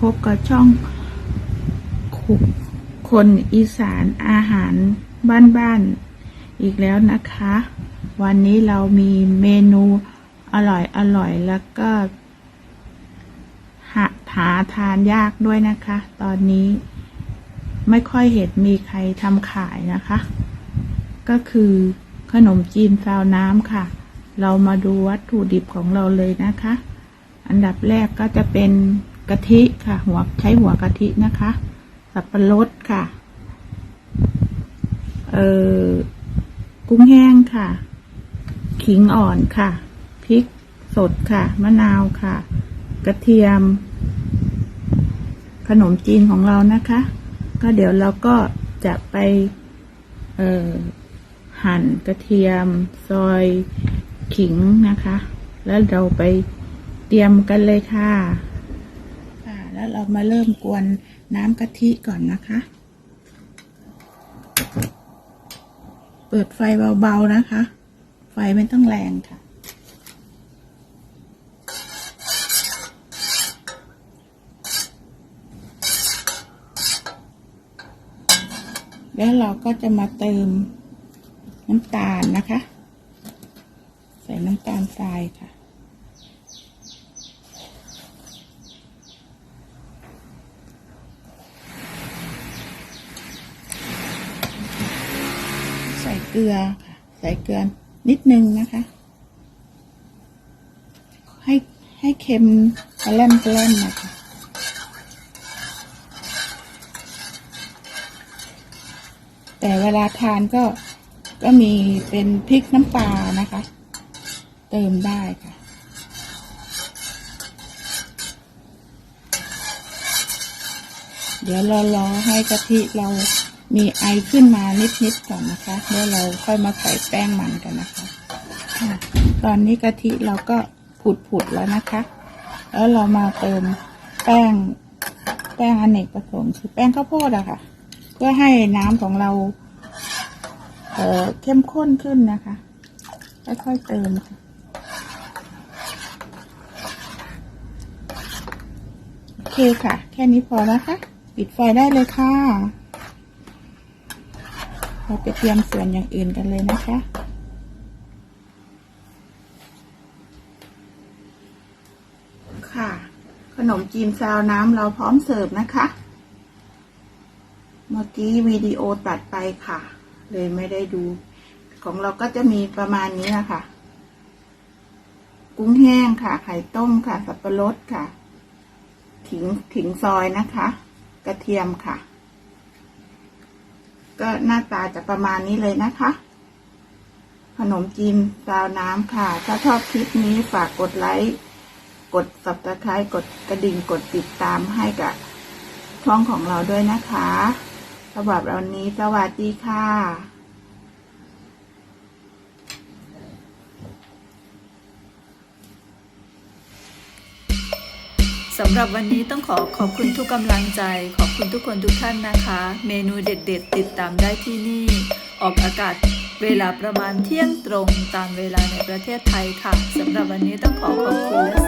พบกับช่องคุคนอีสานอาหารบ้านๆอีกแล้วนะคะ วันนี้เรามีเมนูอร่อยอร่อยแล้วก็หาหาทานยากด้วยนะคะ ตอนนี้ไม่ค่อยเห็นมีใครทำขายนะคะ ก็คือขนมจีนซาวน้ำค่ะ เรามาดูวัตถุดิบของเราเลยนะคะ อันดับแรกก็จะเป็น กะทิค่ะ หัวใช้หัวกะทินะคะ สับปะรดค่ะ เอ่อ กุ้งแห้งค่ะ ขิงอ่อนค่ะ พริกสดค่ะ มะนาวค่ะ กระเทียม ขนมจีนของเรานะคะ ก็เดี๋ยวเราก็จะไป เอ่อ หั่นกระเทียม ซอยขิงนะคะ แล้วเราไปเตรียมกันเลยค่ะค่ะ แล้วเรามาเริ่มกวนน้ำกะทิก่อนนะคะ เปิดไฟเบาๆนะคะ ไฟไม่ต้องแรงค่ะ แล้วเราก็จะมาเติมน้ำตาลนะคะ ใส่น้ำตาลทรายค่ะ ใส่ เกลือ ใส่เกลือนิดนึงนะคะ ให้ให้เค็มกระเล่มกระเล่มนะคะแต่เวลาทานก็ก็มีเป็นพริกน้ำปลานะคะ เติมได้ค่ะ เดี๋ยวรารอให้กะทิเรา มีไอขึ้นมานิดๆก่อนนะคะแล้วเราค่อยมาใส่แป้งมันกันนะคะตอนนี้กะทิเราก็ผุดๆแล้วนะคะ แล้วเรามาเติมแป้งแป้งอเนกประสงค์คือแป้งข้าวโพดอะค่ะ เพื่อให้น้ำของเรา เอ่อเข้มข้นขึ้นนะคะค่อยๆเติมค่ะโอเคค่ะ แค่นี้พอนะคะ ปิดไฟได้เลยค่ะ เราไปเตรียมส่วนอย่างอื่นกันเลยนะคะค่ะ ขนมจีนซาวน้ำเราพร้อมเสิร์ฟนะคะ เมื่อกี้วิดีโอตัดไปค่ะ เลยไม่ได้ดู ของเราก็จะมีประมาณนี้นะคะกุ้งแห้งค่ะ ไข่ต้มค่ะ สับปะรดค่ะ ถิง ถิงซอยนะคะ กระเทียมค่ะ ก็หน้าตาจะประมาณนี้เลยนะคะ ขนมจีนซาวน้ำค่ะ ถ้าชอบคลิปนี้ฝากกดไลค์ กด subscribe กดกระดิ่งกดติดตามให้กับช่องของเราด้วยนะคะสำหรับวันนี้สวัสดีค่ะ สำหรับวันนี้ต้องขอขอบคุณทุกกำลังใจ ขอบคุณทุกคนทุกท่านนะคะ เมนูเด็ดๆ ติดตามได้ที่นี่ ออกอากาศเวลาประมาณเที่ยงตรงตามเวลาในประเทศไทยค่ะสำหรับวันนี้ต้องขอขอบคุณและ